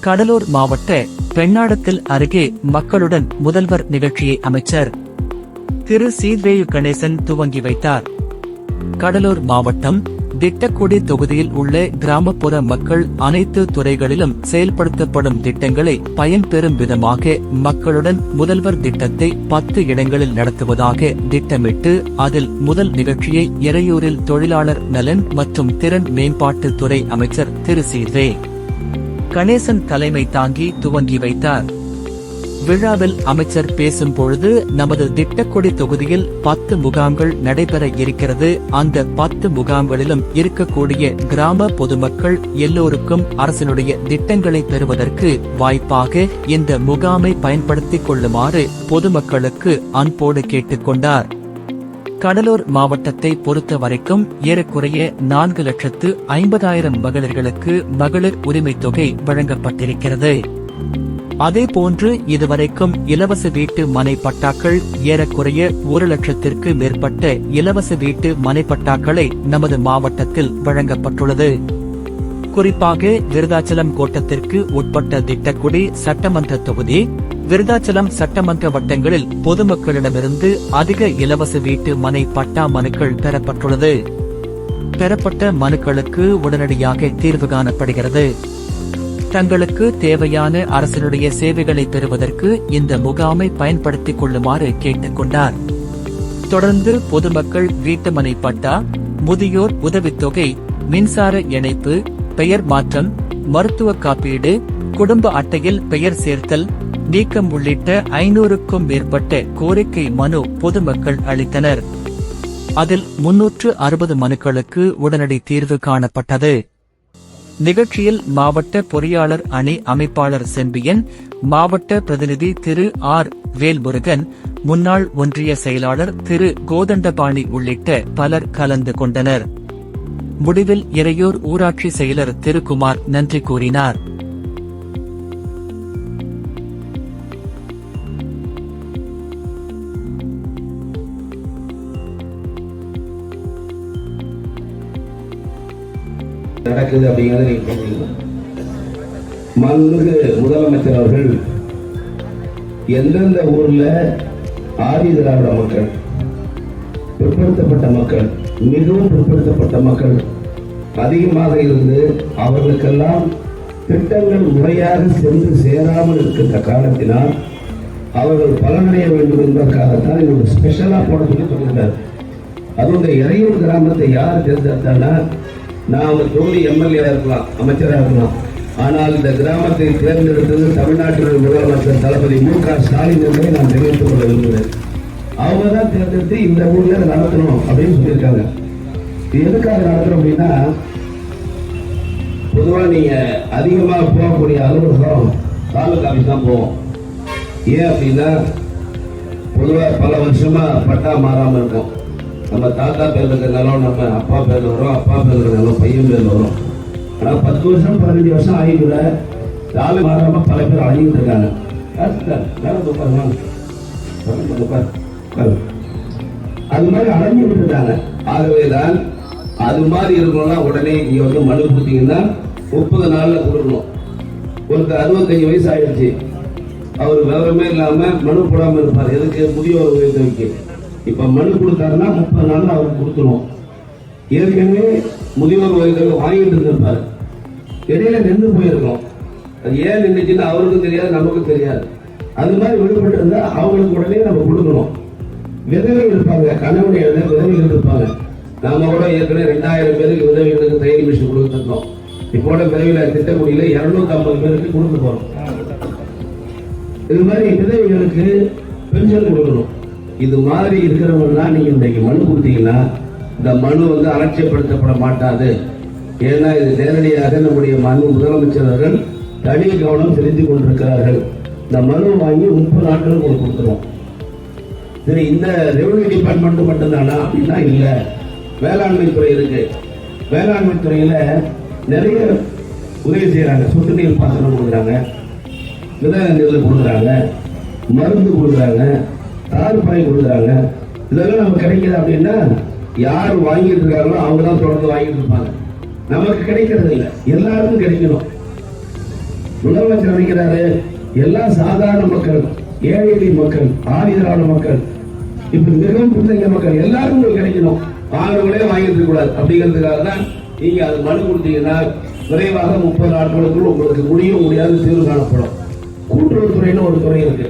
கடலூர் மாவட்ட பெண்ணாடத்தில் அருகே மக்களுடன் முதல்வர் நிகழ்ச்சியை அமைச்சர் திரு சீதேயு கணேசன் துவங்கி வைத்தார். கடலூர் மாவட்டம் திட்டக்குடி தொகுதியில் உள்ள கிராமப்புற மக்கள் அனைத்து துறைகளிலும் செயல்படுத்தப்படும் திட்டங்களை பயன்பெறும் விதமாக மக்களுடன் முதல்வர் திட்டத்தை பத்து இடங்களில் நடத்துவதாக திட்டமிட்டு அதில் முதல் நிகழ்ச்சியை இறையூரில் தொழிலாளர் நலன் மற்றும் திறன் மேம்பாட்டுத்துறை அமைச்சர் திரு. சீர்வே கணேசன் தலைமை தாங்கி துவங்கி வைத்தார். விழாவில் அமைச்சர் பேசும் பொழுது நமது திட்டக்கொடி தொகுதியில் பத்து முகாம்கள் நடைபெற இருக்கிறது. அந்த பத்து முகாம்களிலும் இருக்கக்கூடிய கிராம பொதுமக்கள் எல்லோருக்கும் அரசினுடைய திட்டங்களை பெறுவதற்கு வாய்ப்பாக இந்த முகாமை பயன்படுத்திக் கொள்ளுமாறு பொதுமக்களுக்கு அன்போடு கேட்டுக்கொண்டார் கடலூர் மாவட்டத்தை பொறுத்த வரைக்கும் ஏறக்குறைய நான்கு லட்சத்து ஐம்பதாயிரம் மகளிர்களுக்கு மகளிர் உரிமைத் தொகை வழங்கப்பட்டிருக்கிறது. அதேபோன்று இதுவரைக்கும் இலவச வீட்டு மனை பட்டாக்கள் ஏறக்குறைய ஒரு லட்சத்திற்கு மேற்பட்ட இலவச வீட்டு மனை பட்டாக்களை நமது மாவட்டத்தில் வழங்கப்பட்டுள்ளது. குறிப்பாக விருதாச்சலம் கோட்டத்திற்கு உட்பட்ட திட்டக்குடி சட்டமன்ற தொகுதி விருதாச்சலம் சட்டமன்ற வட்டங்களில் பொதுமக்களிடமிருந்து அதிக இலவச வீட்டு மனை பட்டா மனுக்கள் பெறப்பட்டுள்ளது. பெறப்பட்ட மனுக்களுக்கு உடனடியாக தீர்வு காணப்படுகிறது. தங்களுக்கு தேவையான அரசினுடைய சேவைகளை பெறுவதற்கு இந்த முகாமை பயன்படுத்திக் கொள்ளுமாறு கேட்டுக்கொண்டார் தொடர்ந்து பொதுமக்கள் வீட்டுமனை பட்டா முதியோர் உதவித்தொகை மின்சார இணைப்பு பெயர் மாற்றம் மருத்துவ காப்பீடு குடும்ப அட்டையில் பெயர் சேர்த்தல் நீக்கம் உள்ளிட்ட ஐநூறுக்கும் மேற்பட்ட கோரிக்கை மனு பொதுமக்கள் அளித்தனர். அதில் முன்னூற்று அறுபது மனுக்களுக்கு உடனடி தீர்வு காணப்பட்டது. நிகழ்ச்சியில் மாவட்ட பொறியாளர் அணி அமைப்பாளர் செம்பியன் மாவட்ட பிரதிநிதி திரு ஆர். வேல்முருகன் முன்னாள் ஒன்றிய செயலாளர் திரு கோதண்டபாணி உள்ளிட்ட பலர் கலந்து கொண்டனர். முடிவில் இறையூர் ஊராட்சி செயலர் திருக்குமார் நன்றி கூறினார். நடக்குது அப்படிங்கறத நீங்க தெரிஞ்சுக்கணும் முதலமைச்சர் அவர்கள் எந்தெந்த ஊர்ல ஆரிய திராவிட மக்கள் பிற்படுத்தப்பட்ட மக்கள் மிகவும் பிற்படுத்தப்பட்ட மக்கள் அதிகமாக இருந்து அவர்களுக்கெல்லாம் திட்டங்கள் முறையாக சென்று சேராமல் இருக்கின்ற காரணத்தினால் அவர்கள் பலனடைய வேண்டும் என்பதற்காகத்தான் இது ஒரு ஸ்பெஷலா போட சொல்லி சொல்லியிருக்காரு. அதுவும் இந்த இறையூர் கிராமத்தை யார் தேர்ந்தெடுத்தான்னா நான் ஒரு தொகுதி எம்எல்ஏவாக இருக்கலாம் அமைச்சராக இருக்கலாம். ஆனால் இந்த கிராமத்தை தேர்ந்தெடுத்தது தமிழ்நாட்டினுடைய முதலமைச்சர் தளபதி மு க ஸ்டாலின் என்பதை நான் தெரிவித்துக் கொள்ள விரும்புகிறேன். அவங்க தான் தேர்ந்தெடுத்து இந்த ஊரில் நடத்தணும் அப்படின்னு சொல்லியிருக்காங்க. இது எதுக்காக நடத்துறோம் அப்படின்னா பொதுவாக நீங்கள் அதிகமாக போகக்கூடிய அலுவலகம் தாலுகா ஆஃபீஸ் தான் போவோம். ஏன் அப்படின்னா பொதுவாக பல வருஷமாக பட்டா மாறாமல் இருக்கும். நம்ம தாத்தா பேர்ல இருக்கிற நிலம் நம்ம அப்பா பேர்ல வரும் அப்பா பேர்ல இருக்கிற நிலம் பையன் பேர்ல வரும். ஆனா பத்து வருஷம் பதினஞ்சு வருஷம் ஆகிக்கூட தாலு மாறாம பல பேர் அழகிட்டு இருக்காங்க. அது மாதிரி அலைஞ்சிட்டு இருக்காங்க. ஆகவேதான் அது மாதிரி இருக்கணும்னா உடனே நீங்க வந்து மனு கொடுத்தீங்கன்னா முப்பது நாள்ல கொடுக்கணும். ஒருத்தர் அறுபத்தஞ்சு வயசு ஆயிடுச்சு. அவர் விவரமே இல்லாம மனு போடாம இருப்பார். எதுக்கு? முதியோர் உதவிக்கு. இப்ப மனு கொடுத்தாருன்னா முப்பது நாள்ல அவருக்கு கொடுத்துருவோம். ஏற்கனவே முதியோர் வயதில் வாங்கிட்டு இருந்திருப்பார். இடையில நின்று போயிருக்கோம். அது ஏன் நின்றுச்சுன்னு அவருக்கும் தெரியாது நமக்கும் தெரியாது. அது மாதிரி விடுபட்டு இருந்தா அவங்களுக்கு உடனே நம்ம கொடுக்கணும். விதவை இருப்பாங்க கணவனை எழுத விதவைகள் இருப்பாங்க நாம கூட ஏற்கனவே ரெண்டாயிரம் பேருக்கு விதவைகளுக்கு தையல் மிஷின் கொடுத்துருந்தோம். இப்போட விரைவில் திட்டக்குடியில இருநூத்தி ஐம்பது பேருக்கு கொடுக்க போறோம். இது மாதிரி விதவைகளுக்கு பென்ஷன் கொடுக்கணும். இது மாதிரி இருக்கிறவங்கலாம் நீங்க இன்றைக்கு மனு கொடுத்தீங்கன்னா இந்த மனு வந்து அலட்சியப்படுத்தப்பட மாட்டாது. ஏன்னா இது நேரடியாக நம்முடைய மனு முதலமைச்சர் அவர்கள் தனி கவனம் செலுத்திக் கொண்டிருக்கிறார்கள். இந்த மனு வாங்கி முப்பது நாட்கள் உங்களுக்கு கொடுத்துருவோம். சரி இந்த ரெவன்யூ டிபார்ட்மெண்ட் மட்டும்தானா? அப்படின்னா இல்லை. வேளாண்மை துறை இருக்கு. வேளாண்மை துறையில நிறைய உதவி செய்யறாங்க சொட்டு நீர் பாசனம் கொடுக்குறாங்க. விதை நெல் கொடுக்குறாங்க. மருந்து கொடுக்குறாங்க. தார்பாய் கொடுக்குறாங்க? இதெல்லாம் நமக்கு கிடைக்குது அப்படின்னா யார் வாங்கிட்டு இருக்காங்களோ அவங்க தான் தொடர்ந்து வாங்கிட்டு இருப்பாங்க. நமக்கு கிடைக்கிறது இல்லை. எல்லாருக்கும் கிடைக்கணும். முதலமைச்சர் நினைக்கிறாரு எல்லா சாதாரண மக்கள் ஏழை மக்கள் ஆதிதிரான மக்கள் இப்ப மிகவும் பிந்தைய மக்கள் எல்லாரும் உங்களுக்கு கிடைக்கணும். வாங்குறவங்களே வாங்கிட்டு கூடாது. அப்படிங்கிறதுக்காக தான் நீங்க அது மனு கொடுத்தீங்கன்னா விரைவாக முப்பது நாட்களுக்குள் உங்களுக்கு முடியும் முடியாது தீர்வு காணப்படும். கூட்டுறவுத்துறைன்னு ஒரு துறை இருக்கு.